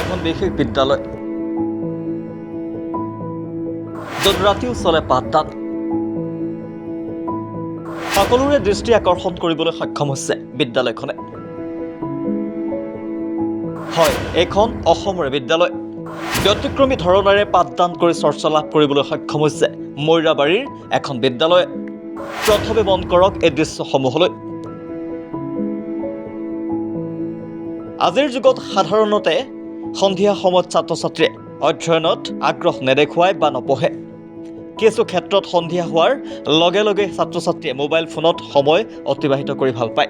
এখন বিশেষ বিদ্যালয়। ৰাতিও চলে পাঠদান। সকলোৰে দৃষ্টি আকৰ্ষণ কৰিবলৈ সক্ষম হৈছে বিদ্যালয়খনে। হয়, এইখন বিদ্যালয়। ব্যতিক্ৰমী ধৰণেৰে পাঠদান কৰি চৰ্চা লাভ কৰিবলৈ সক্ষম হৈছে মৈৰাবাৰীৰ এখন বিদ্যালয়। প্ৰথমে মন কৰক এই দৃশ্যসমূহলৈ। আজিৰ যুগত সাধাৰণতে সন্ধিয়া সময়ত ছাত্ৰ ছাত্ৰীয়ে অধ্যয়নত আগ্ৰহ নেদেখুৱায় বা নপঢ়ে। কিছু ক্ষেত্ৰত সন্ধিয়া হোৱাৰ লগে লগে ছাত্ৰ ছাত্ৰীয়ে মোবাইল ফোনত সময় অতিবাহিত কৰি ভালো পায়।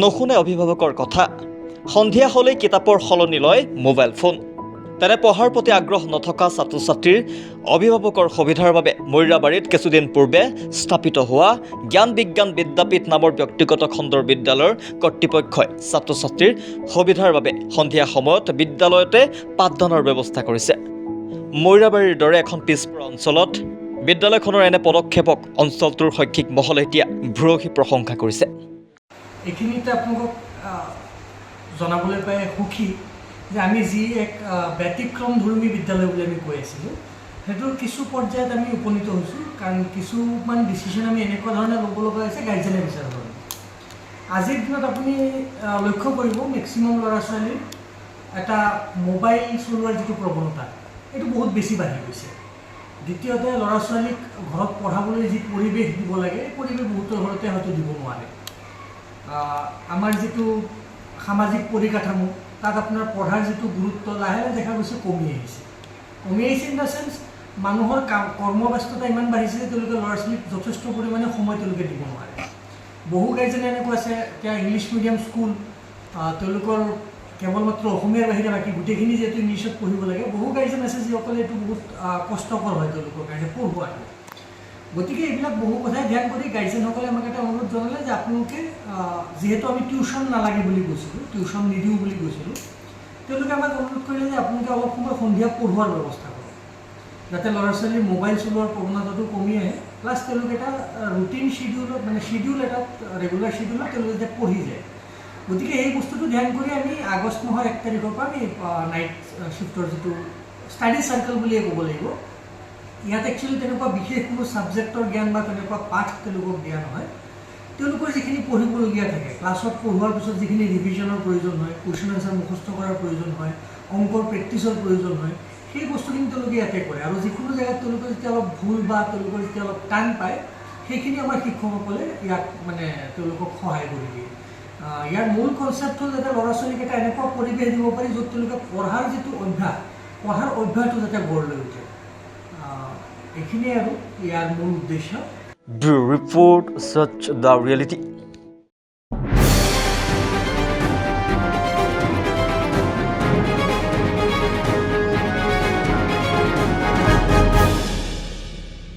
নুশুনে অভিভাৱকৰ কথা, সন্ধিয়া হ'লেই কিতাপৰ সলনি লয় মোবাইল ফোন। তেনে পঢ়াৰ প্ৰতি আগ্ৰহ নথকা ছাত্ৰ ছাত্ৰীৰ অভিভাৱকৰ সুবিধাৰ বাবে মৈৰাবাৰীত কিছুদিন পূৰ্বে স্থাপিত হোৱা জ্ঞান বিজ্ঞান বিদ্যাপীঠ নামৰ ব্যক্তিগত খণ্ডৰ বিদ্যালয়ৰ কৰ্তৃপক্ষই ছাত্ৰ ছাত্ৰীৰ সুবিধাৰ বাবে সন্ধিয়া সময়ত বিদ্যালয়তে পাঠদানৰ ব্যৱস্থা কৰিছে। মৈৰাবাৰীৰ দৰে এখন পিছপৰা অঞ্চলত বিদ্যালয়খনৰ এনে পদক্ষেপক অঞ্চলটোৰ শৈক্ষিক মহলে এতিয়া ভূৰসী প্ৰশংসা কৰিছে। এইখিনিতে আপোনালোকক জনাবলৈ পাই সুখী যে আমি যি এক আহ, ব্যতিক্ৰমধৰ্মী বিদ্যালয় বুলি আমি কৈ আছিলোঁ সেইটোৰ কিছু পৰ্যায়ত আমি উপনীত হৈছোঁ কাৰণ কিছুমান ডিচিশ্যন আমি এনেকুৱা ধৰণে ল'ব লগা হৈছে গাৰ্জেনে বিচৰা ধৰণে আজিৰ দিনত আপুনি লক্ষ্য কৰিব মেক্সিমাম ল'ৰা ছোৱালীৰ এটা মোবাইল চলোৱাৰ যিটো প্ৰৱণতা এইটো বহুত বেছি বাঢ়ি গৈছে। দ্বিতীয়তে ল'ৰা ছোৱালীক ঘৰত পঢ়াবলৈ যি পৰিৱেশ দিব লাগে এই পৰিৱেশ বহুতৰ ঘৰতে হয়তো দিব নোৱাৰে। আমাৰ যিটো সামাজিক পৰিকাঠামো তাত আপোনাৰ পঢ়াৰ যিটো গুৰুত্ব, লাহে দেখা গৈছে, কমি আহিছে। কমি আহিছে ইন দ্য চেন্স মানুহৰ কাম, কৰ্মব্যস্ততা ইমান বাঢ়িছে যে তেওঁলোকে ল'ৰা ছোৱালীক যথেষ্ট পৰিমাণে সময় তেওঁলোকে দিব নোৱাৰে। বহু গাৰ্জেনে এনেকুৱা আছে, এতিয়া ইংলিছ মিডিয়াম স্কুল তেওঁলোকৰ কেৱল মাত্ৰ অসমীয়াৰ বাহিৰে বাকী গোটেইখিনি যিহেতু ইংলিছত পঢ়িব লাগে, বহু গাৰ্জেন আছে যিসকলে এইটো বহুত কষ্টকৰ হয় তেওঁলোকৰ কাৰণে, পঢ়োৱাটো। গতিকে এইবিলাক বহু কথাই ধ্যান কৰি গাৰ্জেনসকলে আমাক এটা অনুৰোধ জনালে যে আপোনালোকে যিহেতু আমি টিউশ্যন নালাগে বুলি কৈছিলোঁ, টিউশ্যন নিদিওঁ বুলি কৈছিলোঁ, তেওঁলোকে আমাক অনুৰোধ কৰিলে যে আপোনালোকে অলপ সময় সন্ধিয়া পঢ়োৱাৰ ব্যৱস্থা কৰক। যাতে ল'ৰা ছোৱালীৰ মোবাইল চলোৱাৰ প্ৰৱণতাটো কমি আহে, প্লাছ তেওঁলোকে এটা ৰুটিন শ্বিডিউলত মানে শ্বিডিউল এটাত ৰেগুলাৰ শ্বিডিউলত তেওঁলোকে যাতে পঢ়ি যায়। গতিকে এই বস্তুটো ধ্যান কৰি আমি আগষ্ট মাহৰ এক তাৰিখৰ পৰা আমি নাইট শ্বিফ্টৰ যিটো ষ্টাডি চাৰ্কেল বুলিয়ে ক'ব লাগিব ইয়াত একচুৱেলি তেনেকুৱা বিশেষ কোনো ছাবজেক্টৰ জ্ঞান বা তেনেকুৱা পাঠ তেওঁলোকক দিয়া নহয়। তেওঁলোকৰ যিখিনি পঢ়িবলগীয়া থাকে ক্লাছত পঢ়োৱাৰ পিছত যিখিনি ৰিভিজনৰ প্ৰয়োজন হয় কুৱেশ্যন আনচাৰ মুখস্থ কৰাৰ প্ৰয়োজন হয়, অংকৰ প্ৰেক্টিচৰ প্ৰয়োজন হয়, সেই বস্তুখিনি তেওঁলোকে ইয়াতে কৰে। আৰু যিকোনো জেগাত তেওঁলোকে যেতিয়া অলপ ভুল বা তেওঁলোকৰ যেতিয়া অলপ টান পায়, সেইখিনি আমাৰ শিক্ষকসকলে ইয়াক মানে তেওঁলোকক সহায় কৰি দিয়ে। ইয়াৰ মূল কনচেপ্ট হ'ল যাতে ল'ৰা ছোৱালীক এটা এনেকুৱা পৰিৱেশ দিব পাৰি য'ত তেওঁলোকে পঢ়াৰ যিটো অভ্যাস, পঢ়াৰ অভ্যাসটো যাতে গঢ় লৈ উঠে। এইখিনিয়ে আৰু ইয়াৰ মূল উদ্দেশ্য। Bureau report such the reality